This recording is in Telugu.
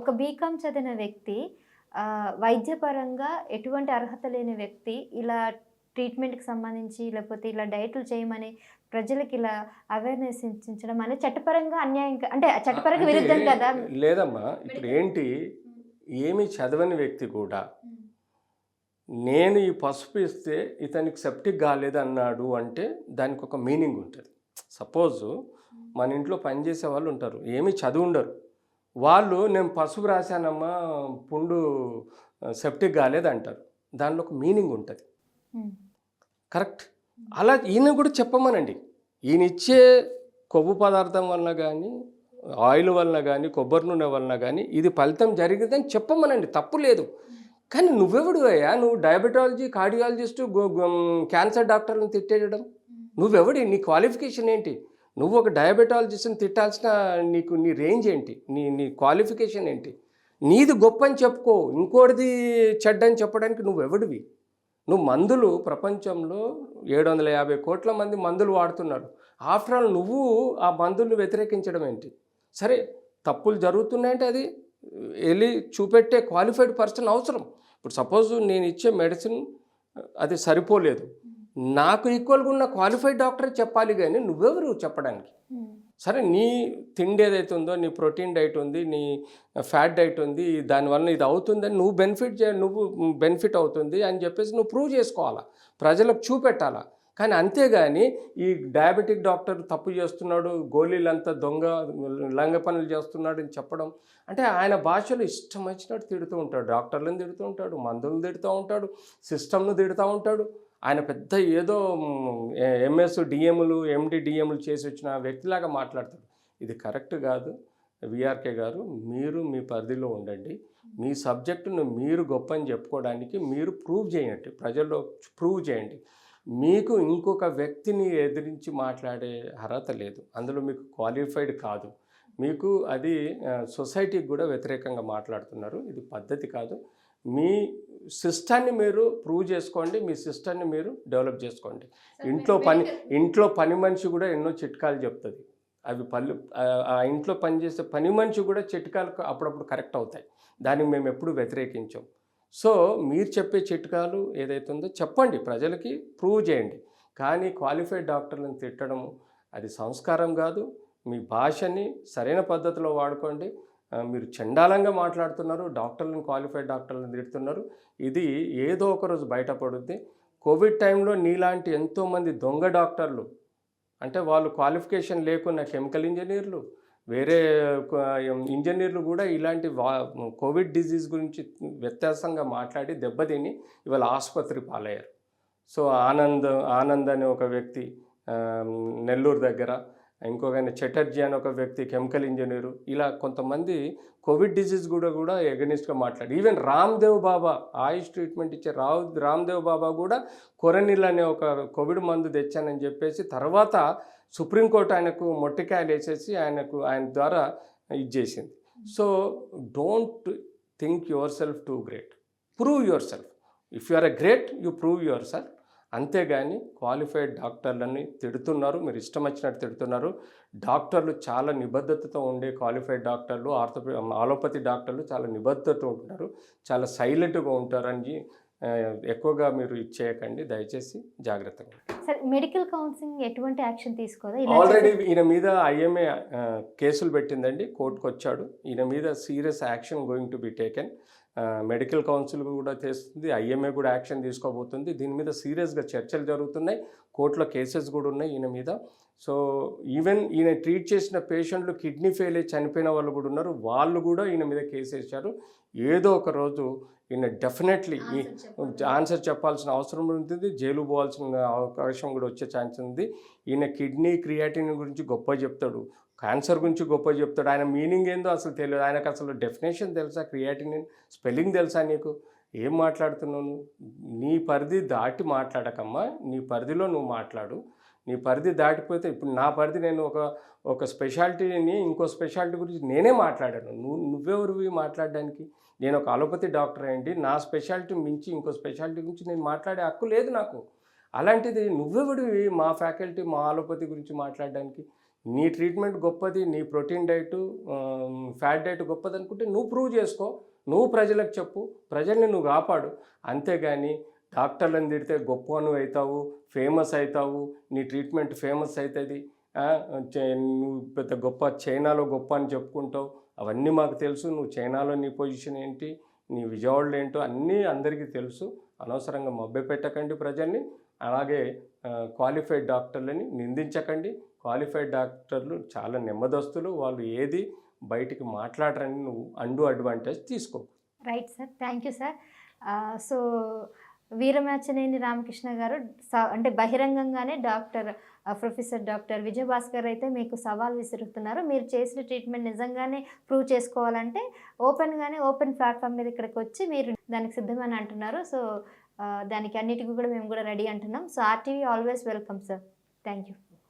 ఒక బీకామ్ చదివిన వ్యక్తి వైద్యపరంగా ఎటువంటి అర్హత లేని వ్యక్తి ఇలా ట్రీట్మెంట్కి సంబంధించి లేకపోతే ఇలా డైట్లు చేయమని ప్రజలకు ఇలా అవేర్నెస్ ఇచ్చించడం అనేది చట్టపరంగా అన్యాయం అంటే చట్టపరంగా విరుద్ధం కదా? లేదమ్మా ఇప్పుడు ఏంటి? ఏమి చదవని వ్యక్తి కూడా నేను ఈ పసుపు ఇస్తే ఇతనికి సెప్టిక్ కాలేదు అన్నాడు అంటే దానికి ఒక మీనింగ్ ఉంటుంది. సపోజ్ మన ఇంట్లో పనిచేసే వాళ్ళు ఉంటారు. ఏమీ చదువు ఉండరు. వాళ్ళు నేను పసుపు రాశానమ్మా పుండు సెప్టిక్ కాలేదు అంటారు దానిలో ఒక మీనింగ్ ఉంటుంది. కరెక్ట్. అలా ఈయన కూడా చెప్పమనండి. ఈయన ఇచ్చే కొవ్వు పదార్థం వలన కానీ ఆయిల్ వలన కానీ కొబ్బరి నూనె వలన కానీ ఇది ఫలితం జరిగిందని చెప్పమనండి. తప్పు లేదు. కానీ నువ్వెవడు అయ్యా? నువ్వు డయాబెటాలజీ కార్డియాలజిస్టు క్యాన్సర్ డాక్టర్ని తిట్టేయడం? నువ్వెవడి? నీ క్వాలిఫికేషన్ ఏంటి? నువ్వు ఒక డయాబెటాలజిస్ట్ని తిట్టాల్సిన నీకు నీ రేంజ్ ఏంటి? నీ నీ క్వాలిఫికేషన్ ఏంటి? నీది గొప్ప అని చెప్పుకో ఇంకోటిది చెడ్డ అని చెప్పడానికి నువ్వెవడివి నువ్వు మందులు ప్రపంచంలో ఏడు వందల యాభై కోట్ల మంది మందులు వాడుతున్నారు. ఆఫ్టర్ ఆల్ నువ్వు ఆ మందులను వ్యతిరేకించడం ఏంటి? సరే తప్పులు జరుగుతున్నాయంటే అది వెళ్ళి చూపెట్టే క్వాలిఫైడ్ పర్సన్ అవసరం. ఇప్పుడు సపోజ్ నేను ఇచ్చే మెడిసిన్ అది సరిపోలేదు. నాకు ఈక్వల్గా ఉన్న క్వాలిఫైడ్ డాక్టర్ చెప్పాలి కానీ నువ్వెవరు చెప్పడానికి? ఉమ్. సరే నీ తిండి ఏదైతే ఉందో నీ ప్రోటీన్ డైట్ ఉంది నీ ఫ్యాట్ డైట్ ఉంది దానివల్ల ఇది అవుతుందని నువ్వు బెనిఫిట్ చే నువ్వు బెనిఫిట్ అవుతుంది అని చెప్పేసి నువ్వు ప్రూవ్ చేసుకోవాలా? ప్రజలకు చూపెట్టాలా? కానీ అంతేగాని ఈ డయాబెటిక్ డాక్టర్ తప్పు చేస్తున్నాడు గోళీలంతా దొంగ లంగ పనులు చేస్తున్నాడు అని చెప్పడం అంటే ఆయన భాషలో ఇష్టం వచ్చినట్టు తిడుతూ ఉంటాడు. డాక్టర్లను తిడుతూ ఉంటాడు మందులను తిడుతూ ఉంటాడు సిస్టమ్ను తిడుతూ ఉంటాడు. ఆయన పెద్ద ఏదో ఎంఎస్ డిఎంలు ఎండి డిఎంలు చేసి వచ్చిన వ్యక్తిలాగా మాట్లాడతాడు. ఇది కరెక్ట్ కాదు. విఆర్కే గారు మీరు మీ పరిధిలో ఉండండి. మీ సబ్జెక్టును మీరు గొప్ప అని చెప్పుకోవడానికి మీరు ప్రూవ్ చేయండి. ప్రజల్లో ప్రూవ్ చేయండి. మీకు ఇంకొక వ్యక్తిని ఎదిరించి మాట్లాడే అర్హత లేదు. అందులో మీకు క్వాలిఫైడ్ కాదు. మీకు అది సొసైటీకి కూడా వ్యతిరేకంగా మాట్లాడుతున్నారు. ఇది పద్ధతి కాదు. మీ సిస్టాన్ని మీరు ప్రూవ్ చేసుకోండి మీ సిస్టాన్ని మీరు డెవలప్ చేసుకోండి. ఇంట్లో పని ఇంట్లో పని మనిషి కూడా ఎన్నో చిట్కాలు చెప్తుంది. అవి పళ్ళు ఆ- ఇంట్లో పనిచేసే పని మనిషి కూడా చిట్కాలు అప్పుడప్పుడు కరెక్ట్ అవుతాయి. దానికి మేము ఎప్పుడు వ్యతిరేకించాం. సో మీరు చెప్పే చిట్కాలు ఏదైతే ఉందో చెప్పండి ప్రజలకి ప్రూవ్ చేయండి. కానీ క్వాలిఫైడ్ డాక్టర్లను తిట్టడము అది సంస్కారం కాదు. మీ భాషని సరైన పద్ధతిలో వాడుకోండి. మీరు చండాలంగా మాట్లాడుతున్నారు డాక్టర్లను క్వాలిఫైడ్ డాక్టర్లను తిడుతున్నారు. ఇది ఏదో ఒక రోజు బయటపడుద్ది. కోవిడ్ టైంలో నీలాంటి ఎంతోమంది దొంగ డాక్టర్లు అంటే వాళ్ళు క్వాలిఫికేషన్ లేకున్న కెమికల్ ఇంజనీర్లు వేరే ఇంజనీర్లు కూడా ఇలాంటి వా కోవిడ్ డిజీజ్ గురించి వ్యత్యాసంగా మాట్లాడి దెబ్బతిని ఇవాళ ఆసుపత్రి పాలయ్యారు. సో ఆనంద్ ఆనంద్ అనే ఒక వ్యక్తి నెల్లూరు దగ్గర ఇంకొక ఆయన చటర్జీ అనే ఒక వ్యక్తి కెమికల్ ఇంజనీరు ఇలా కొంతమంది కోవిడ్ డిజీజ్ కూడా కూడా ఎగనిస్ట్గా మాట్లాడు ఈవెన్ రామ్దేవ్ బాబా ఆయుష్ ట్రీట్మెంట్ ఇచ్చే రావు రామ్దేవ్ బాబా కూడా కొరనిల్ అనే ఒక కోవిడ్ మందు తెచ్చానని చెప్పేసి తర్వాత సుప్రీంకోర్టు ఆయనకు మొట్టికాయలు వేసేసి ఆయనకు ఆయన ద్వారా ఇది చేసింది. So don't think yourself too great. Prove yourself. If you are a great you prove yourself. అంతేగాని క్వాలిఫైడ్ డాక్టర్లని తిడుతున్నారు. మీరు ఇష్టం వచ్చినట్టు తిడుతున్నారు. డాక్టర్లు చాలా నిబద్ధతతో ఉండే క్వాలిఫైడ్ డాక్టర్లు ఆర్థోపి ఆలోపతి డాక్టర్లు చాలా నిబద్ధతతో ఉంటున్నారు. చాలా సైలెంట్గా ఉంటారని ఎక్కువగా మీరు ఇచ్చేయకండి దయచేసి జాగ్రత్తగా. సరే మెడికల్ కౌన్సిలింగ్ ఎటువంటి యాక్షన్ తీసుకోదా? ఇలా ఆల్రెడీ ఈయన మీద ఐఎంఏ కేసులు పెట్టిందండి. కోర్టుకు వచ్చాడు ఈయన మీద serious action going to be taken. Medical council కూడా చేస్తుంది ఐఎంఏ కూడా యాక్షన్ తీసుకోబోతుంది. దీని మీద సీరియస్గా చర్చలు జరుగుతున్నాయి కోర్టులో కేసెస్ కూడా ఉన్నాయి ఈయన మీద. సో ఈవెన్ ఈయన ట్రీట్ చేసిన పేషెంట్లు కిడ్నీ ఫెయిల్ అయ్యి చనిపోయిన వాళ్ళు కూడా ఉన్నారు. వాళ్ళు కూడా ఈయన మీద కేసు వేశారు. ఏదో ఒక రోజు ఈయన డెఫినెట్లీ ఆన్సర్ చెప్పాల్సిన అవసరం ఉంటుంది. జైలు పోవాల్సిన అవకాశం కూడా వచ్చే ఛాన్స్ ఉంది. ఈయన కిడ్నీ క్రియాటిన్ గురించి గొప్ప చెప్తాడు. క్యాన్సర్ గురించి గొప్ప చెప్తాడు. ఆయన మీనింగ్ ఏందో అసలు తెలియదు. ఆయనకు అసలు డెఫినేషన్ తెలుసా? క్రియాటిన్ స్పెల్లింగ్ తెలుసా నీకు? ఏం మాట్లాడుతున్నావు నీ పరిధి దాటి మాట్లాడకమ్మా. నీ పరిధిలో నువ్వు మాట్లాడు. నీ పరిధి దాటిపోతే ఇప్పుడు నా పరిధి నేను ఒక ఒక స్పెషాలిటీని ఇంకో స్పెషాలిటీ గురించి నేనే మాట్లాడాను. నువ్వు నువ్వెవరివి మాట్లాడడానికి? నేను ఒక అలోపతి డాక్టర్ అయ్యండి. నా స్పెషాలిటీ మించి ఇంకో స్పెషాలిటీ గురించి నేను మాట్లాడే హక్కు లేదు నాకు. అలాంటిది నువ్వెవడివి మా ఫ్యాకల్టీ మా అలోపతి గురించి మాట్లాడడానికి? నీ ట్రీట్మెంట్ గొప్పది నీ ప్రోటీన్ డైట్ ఫ్యాట్ డైట్ గొప్పది అనుకుంటే నువ్వు ప్రూవ్ చేసుకో. నువ్వు ప్రజలకు చెప్పు. ప్రజల్ని నువ్వు కాపాడు. అంతేగాని డాక్టర్లను తిడితే గొప్ప నువ్వు అవుతావు ఫేమస్ అవుతావు నీ ట్రీట్మెంట్ ఫేమస్ అవుతుంది నువ్వు పెద్ద గొప్ప చైనాలో గొప్ప అని చెప్పుకుంటావు. అవన్నీ మాకు తెలుసు. నువ్వు చైనాలో నీ పొజిషన్ ఏంటి నీ విజయవాడలో ఏంటో అన్నీ అందరికీ తెలుసు. అనవసరంగా మభ్య పెట్టకండి ప్రజల్ని. అలాగే క్వాలిఫైడ్ డాక్టర్లని నిందించకండి. క్వాలిఫైడ్ డాక్టర్లు చాలా నెమ్మదస్తులు. వాళ్ళు ఏది బయటికి మాట్లాడరని నువ్వు అండు అడ్వాంటేజ్ తీసుకో right sir thank you sir so Veeramachaneni Ramakrishna garu స- అంటే బహిరంగంగానే డాక్టర్ ప్రొఫెసర్ డాక్టర్ విజయభాస్కర్ అయితే మీకు సవాల్ విసురుతున్నారు. మీరు చేసిన ట్రీట్మెంట్ నిజంగానే ప్రూవ్ చేసుకోవాలంటే ఓపెన్గానే ఓపెన్ ప్లాట్ఫామ్ మీద ఇక్కడికి వచ్చి మీరు దానికి సిద్ధమని అంటున్నారు. సో దానికి అన్నిటికీ కూడా మేము కూడా రెడీ అంటున్నాం. So RTV always welcome sir. Thank you